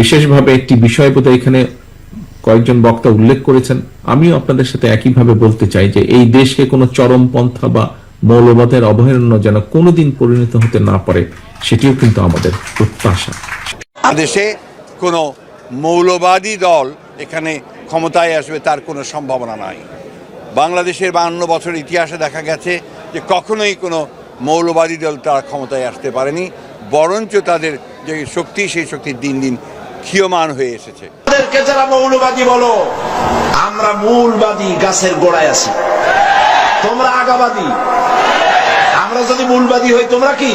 বিশেষভাবে একটি বিষয় বোধহয় এখানে কয়েকজন বক্তা উল্লেখ করেছেন। আমিও আপনাদের সাথে একইভাবে বলতে চাই যে এই দেশকে কোনো চরমপন্থা বা মৌলবাদের অভয়ারণ্য যেন কোনোদিন পরিণত হতে না পারে, সেটিও কিন্তু আমাদের প্রত্যাশা। দেশে কোনো মৌলবাদী দল এখানে ক্ষমতায় আসবে তার কোনো সম্ভাবনা নাই। বাংলাদেশের বাহান্ন বছর ইতিহাসে দেখা গেছে যে কখনোই কোনো মৌলবাদী দল তারা ক্ষমতায় আসতে পারেনি, বরঞ্চ তাদের যে শক্তি, সেই শক্তি দিন দিন ক্ষীয়মান হয়ে এসেছে। যারা মৌলবাদী বলো, আমরা মূলবাদী গাছের গোড়ায় আছি। তোমরা আগাবাদী। আমরা যদি মূলবাদী হই, তোমরা কি?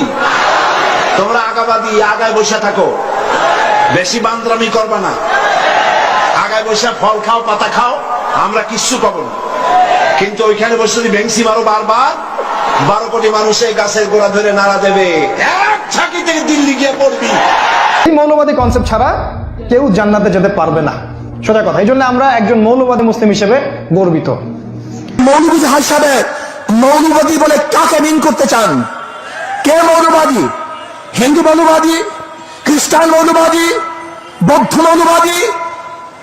তোমরা আগাবাদী, আগায় বসে থাকো। বেশি বান্দ্রামি করবা না। আগায় বসে ফল খাও, পাতা খাও, আমরা কিচ্ছু পাবো না। কিন্তু ওইখানে বসে যদি ভেংসি মারো বারবার, বারো কোটি মানুষ এই গাছের গোড়া ধরে নাড়া দেবে। এক ছাকি থেকে দিল্লি গিয়ে পড়বি। এই মৌলবাদী কনসেপ্ট ছাড়া কেউ জান্নাতে যেতে পারবে না। সোজা কথা, এই জন্য আমরা একজন মৌলবাদী মুসলিম হিসেবে গর্বিত। মৌলবাদী হিসাবে মৌলবাদী বলে কাকে মিন করতে চান? কে মৌলবাদী? হিন্দু মৌলবাদী? খ্রিস্টান মৌলবাদী? বৌদ্ধ মৌলবাদী?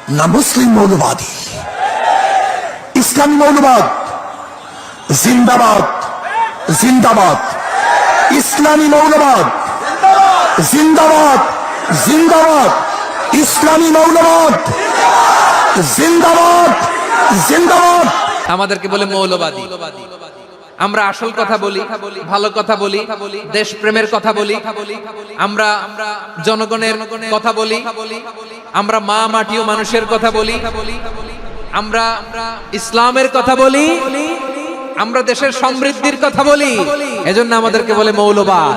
না মুসলিম মৌলবাদী? ইসলামী মৌলবাদ? জিন্দাবাদ। জিন্দাবাদ। ইসলামী মৌলবাদ? জিন্দাবাদ। জিন্দাবাদ। ইসলামী মৌলবাদ। জিন্দাবাদ। জিন্দাবাদ। আমাদেরকে বলে মৌলবাদী। আমরা আসল কথা বলি, ভালো কথা বলি দেশ প্রেমের কথা বলি, আমরা জনগণের কথা বলি, আমরা মা মাটি ও মানুষের কথা বলি, আমরা ইসলামের কথা বলি, আমরা দেশের সমৃদ্ধির কথা বলি, এজন্য আমাদেরকে বলে মৌলবাদ।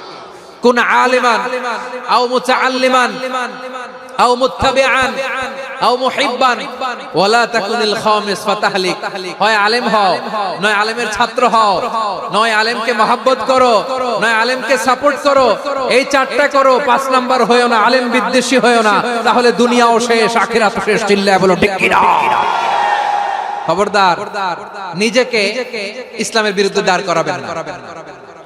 কোন আলেমান, আও মুতাআল্লিমান, আও মুত্তাবিআন, আও মুহিব্বান, ওয়ালা তাকুনিল খামিস ফাতাহলিক। হয় আলেম হও, নয় আলেমের ছাত্র হও, নয় আলেমকে মহব্বত করো, নয় আলেমকে সাপোর্ট করো, এই চারটা করো, পাঁচ নাম্বার হয়েও না, আলেম বিদ্বেষী হয়েও না, তাহলে দুনিয়াও শেষ আখিরাত শেষ, চিল্লায় বলো, ঠিক খবরদার, নিজেকে ইসলামের বিরুদ্ধে দাঁড় করাবেন না।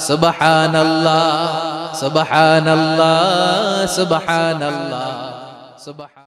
সুবহানাল্লাহ সুবহানাল্লাহ সুবহানাল্লাহ সুবহান